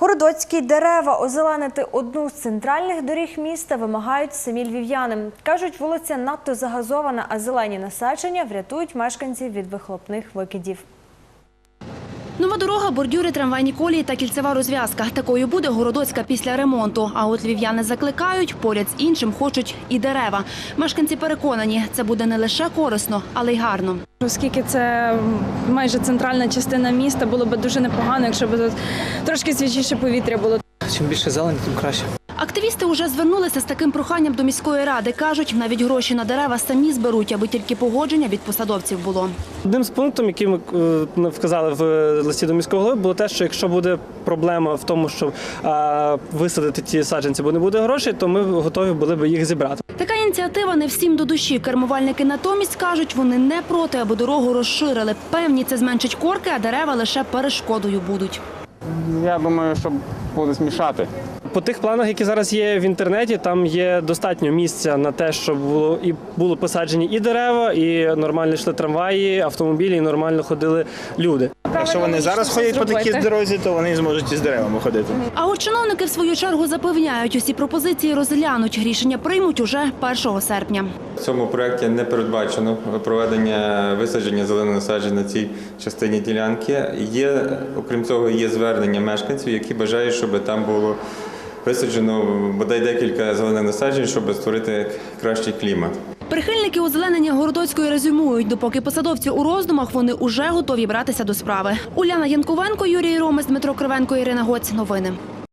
Городоцькі дерева озеленити одну з центральних доріг міста вимагають самі львів'яни. Кажуть, вулиця надто загазована, а зелені насадження врятують мешканців від вихлопних викидів. Нова дорога, бордюри, трамвайні колії та кільцева розв'язка. Такою буде Городоцька після ремонту. А от львів'яни закликають, поряд з іншим хочуть і дерева. Мешканці переконані, це буде не лише корисно, але й гарно. Оскільки це майже центральна частина міста, було б дуже непогано, якщо б тут трошки свіжіше повітря було. Чим більше зелені, тим краще. Активісти вже звернулися з таким проханням до міської ради. Кажуть, навіть гроші на дерева самі зберуть, аби тільки погодження від посадовців було. Одним з пунктів, який ми е, вказали в листі до міського голови, було те, що якщо буде проблема в тому, щоб е, висадити ті саджанці, бо не буде грошей, то ми готові були б їх зібрати. Така ініціатива не всім до душі. Кермувальники натомість кажуть, вони не проти, аби дорогу розширили. Певні, це зменшить корки, а дерева лише перешкодою будуть. Я думаю, що буде змішати. По тих планах, які зараз є в інтернеті, там є достатньо місця на те, щоб було і було посаджені і дерева, і нормально йшли трамваї, автомобілі, і нормально ходили люди. Якщо вони зараз ходять по такій дорозі, то вони зможуть і з деревами ходити. А от чиновники в свою чергу запевняють, усі пропозиції розглянуть. Рішення приймуть уже 1 серпня. В цьому проєкті не передбачено проведення висадження зелених насаджень на цій частині ділянки. Є, окрім цього, є звернення мешканців, які бажають, щоб там було висаджено бодай декілька зелених насаджень, щоб створити кращий клімат. Прихильники озеленення Городоцької резюмують, допоки посадовці у роздумах, вони уже готові братися до справи. Уляна Янковенко, Юрій Ромес, Дмитро Кривенко, Ірина Гоць. Новини.